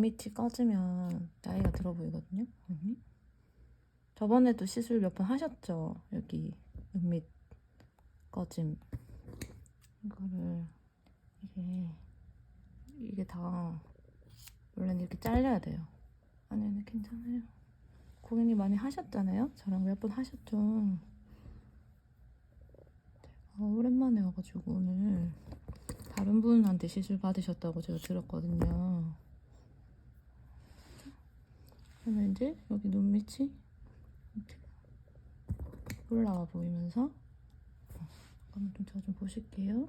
눈밑이 꺼지면 나이가 들어 보이거든요. 언니. 저번에도 시술 몇 번 하셨죠? 여기 눈밑 꺼짐. 이거를 이게 이게 다 원래는 이렇게 잘려야 돼요. 아니는 괜찮아요. 고객님 많이 하셨잖아요. 저랑 몇 번 하셨죠. 제가 오랜만에 와가지고 오늘 다른 분한테 시술 받으셨다고 제가 들었거든요. 그러면 이제 여기 눈밑이 이렇게 올라와 보이면서 어, 한번 좀저좀 보실게요.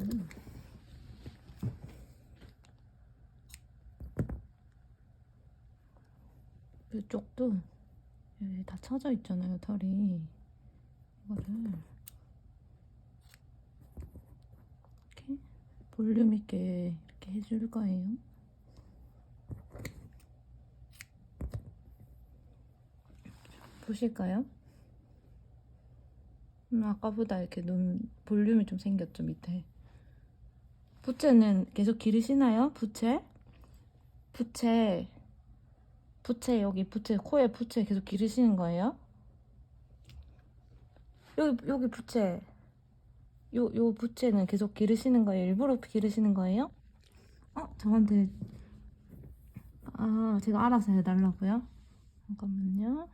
음. 이쪽도 여기 다 쳐져 있잖아요, 털이. 이거를 이렇게 볼륨 있게 이렇게 해줄 거예요. 보실까요? 음, 아까보다 이렇게 눈 볼륨이 좀 생겼죠, 밑에. 부채는 계속 기르시나요? 부채? 부채. 부채 여기 부채 코에 부채 계속 기르시는 거예요? 여기 여기 부채 요 요 부채는 계속 기르시는 거예요? 일부러 기르시는 거예요? 어 저한테 아 제가 알아서 해달라고요? 잠깐만요.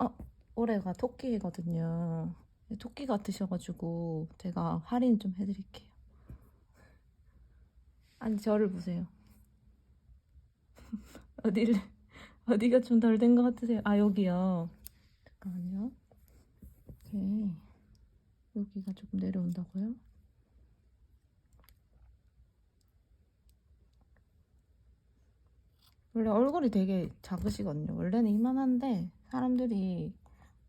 어 올해가 토끼거든요. 토끼 같으셔가지고 제가 할인 좀 해드릴게요. 아니 저를 보세요. 어디를 어디가 좀 덜 된 것 같으세요? 아 여기요. 잠깐만요. 이렇게 여기가 조금 내려온다고요? 원래 얼굴이 되게 작으시거든요. 원래는 이만한데 사람들이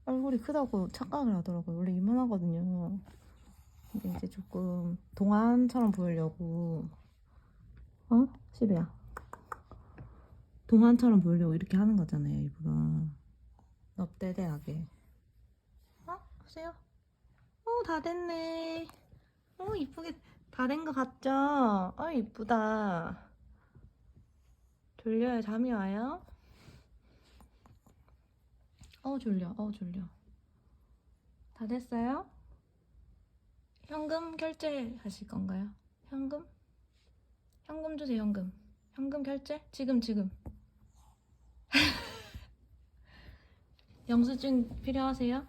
얼굴이 크다고 착각을 하더라고요. 원래 이만하거든요. 근데 이제 조금 동안처럼 보이려고 어? 시루야. 동안처럼 보이려고 이렇게 하는 거잖아요, 일부러. 넙대대하게. 어? 보세요. 어, 다 됐네. 어, 이쁘게 다 된 거 같죠? 어, 이쁘다. 졸려요? 잠이 와요? 어, 졸려. 어, 졸려. 다 됐어요? 현금 결제 하실 건가요? 현금? 현금 주세요, 현금. 현금 결제? 지금, 지금. 영수증 필요하세요?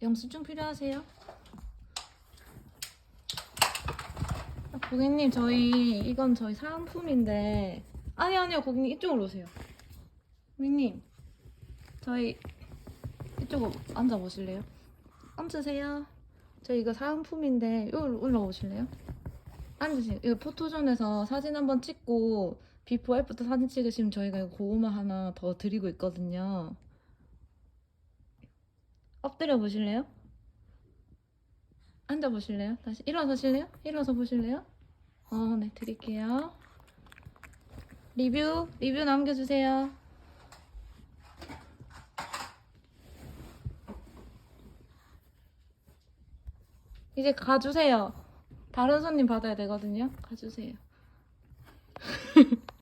영수증 필요하세요? 아, 고객님 저희 이건 저희 사은품인데 아니 아니요 고객님 이쪽으로 오세요 고객님 저희 이쪽으로 앉아 보실래요? 앉으세요 저희 이거 사은품인데 여기로 올라오실래요? 앉으세요 이거 포토존에서 사진 한번 찍고 비포 애프터 사진 찍으시면 저희가 고구마 하나 더 드리고 있거든요 엎드려 보실래요? 앉아 보실래요? 다시 일어서실래요? 일어서 보실래요? 어, 네, 드릴게요. 리뷰, 리뷰 남겨주세요. 이제 가주세요. 다른 손님 받아야 되거든요. 가주세요.